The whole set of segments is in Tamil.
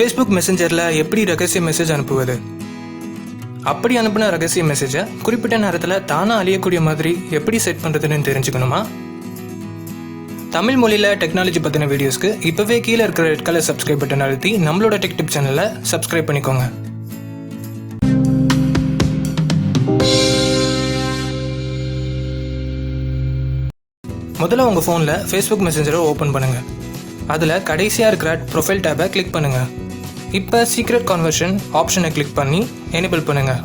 ஃபேஸ்புக் மெசஞ்சரில் எப்படி ரகசிய மெசேஜ் அனுப்புவது? அப்படி அனுப்பின ரகசிய மெசேஜை குறிப்பிட்ட நேரத்தில் தானாக அழியக்கூடிய மாதிரி எப்படி செட் பண்ணுறதுன்னு தெரிஞ்சுக்கணுமா? தமிழ் மொழியில் டெக்னாலஜி பற்றின வீடியோஸ்க்கு இப்போவே கீழே இருக்கிற ரெட் கலர் சப்ஸ்கிரைப் பட்டன் அழுத்தி நம்மளோட டெக் டிப் சேனலை சப்ஸ்கிரைப் பண்ணிக்கோங்க. முதல்ல உங்கள் ஃபோனில் ஃபேஸ்புக் மெசஞ்சரை ஓப்பன் பண்ணுங்கள் அதில் கடைசியாக இருக்கிற ப்ரொஃபைல் டேபை கிளிக் பண்ணுங்கள் இப்போ சீக்ரெட் கான்வர்ஷன் ஆப்ஷனை கிளிக் பண்ணி எனேபிள் பண்ணுங்கள்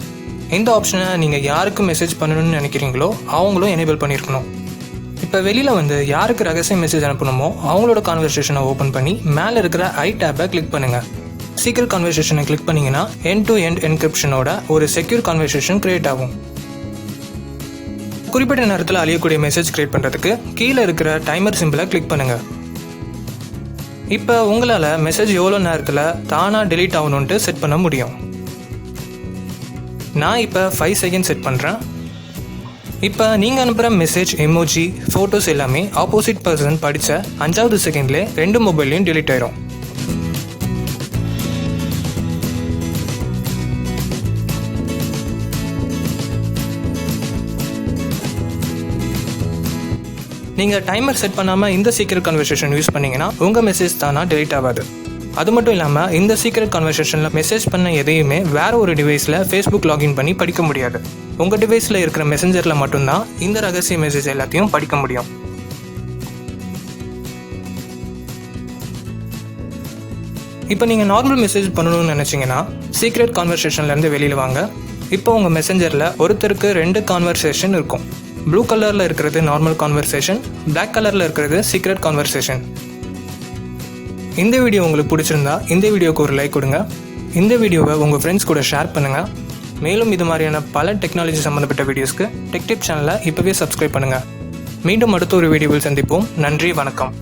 எந்த ஆப்ஷனை நீங்கள் யாருக்கு மெசேஜ் பண்ணணும்னு நினைக்கிறீங்களோ அவங்களும் எனேபிள் பண்ணியிருக்கணும் இப்போ வெளியில் வந்து யாருக்கு ரகசிய மெசேஜ் அனுப்பணுமோ அவங்களோட கான்வர்சேஷனை ஓப்பன் பண்ணி மேலே இருக்கிற ஐ டேப்பை கிளிக் பண்ணுங்கள் சீக்ரெட் கான்வர்சேஷனை கிளிக் பண்ணிங்கன்னா என் டு எண்ட் என்கிரிப்ஷனோட ஒரு செக்யூர் கான்வர்சேஷன் கிரியேட் ஆகும். குறிப்பிட்ட நேரத்தில் அழியக்கூடிய மெசேஜ் கிரியேட் பண்ணுறதுக்கு கீழே இருக்கிற டைமர் சிம்பிளை கிளிக் பண்ணுங்கள் இப்போ உங்களால் மெசேஜ் எவ்வளோ நேரத்தில் தானாக டெலீட் ஆகணுன்ட்டு செட் பண்ண முடியும்? நான் இப்போ ஃபைவ் செகண்ட் செட் பண்ணுறேன் இப்போ நீங்கள் அனுப்புகிற மெசேஜ் எமோஜி ஃபோட்டோஸ் எல்லாமே ஆப்போசிட் பர்சன் படித்த அஞ்சாவது செகண்ட்லேயே ரெண்டு மொபைல்லையும் டெலீட் ஆயிரும். நீங்கள் டைமர் செட் பண்ணாமல் இந்த சீக்கிரட் கன்வர்சேஷன் யூஸ் பண்ணீங்கன்னா உங்கள் மெசேஜ் தானா டெலிட் ஆகாது. அது மட்டும் இல்லாமல் இந்த சீக்கிரட் கன்வர்சேஷனில் மெசேஜ் பண்ண எதையுமே வேறு ஒரு டிவைஸில் ஃபேஸ்புக் லாகின் பண்ணி படிக்க முடியாது. உங்கள் டிவைஸில் இருக்கிற மெசஞ்சரில் மட்டும்தான் இந்த ரகசிய மெசேஜ் எல்லாத்தையும் படிக்க முடியும். இப்போ நீங்கள் நார்மல் மெசேஜ் பண்ணணும்னு நினச்சிங்கன்னா சீக்ரெட் கான்வர்சேஷன்லேருந்து வெளியில் வாங்க. இப்போ உங்கள் மெசஞ்சரில் ஒருத்தருக்கு ரெண்டு கான்வர்சேஷன் இருக்கும். ப்ளூ கலரில் இருக்கிறது நார்மல் கான்வர்சேஷன் பிளாக் கலரில் இருக்கிறது சீக்ரெட் கான்வர்சேஷன் இந்த வீடியோ உங்களுக்கு பிடிச்சிருந்தா இந்த வீடியோக்கு ஒரு லைக் கொடுங்க. இந்த வீடியோவை உங்கள் ஃப்ரெண்ட்ஸ் கூட ஷேர் பண்ணுங்கள் மேலும் இது மாதிரியான பல டெக்னாலஜி சம்மந்தப்பட்ட வீடியோஸ்க்கு டெக்டிப் சேனலை இப்போவே சப்ஸ்கிரைப் பண்ணுங்கள் மீண்டும் அடுத்த ஒரு வீடியோவில் சந்திப்போம். நன்றி வணக்கம்.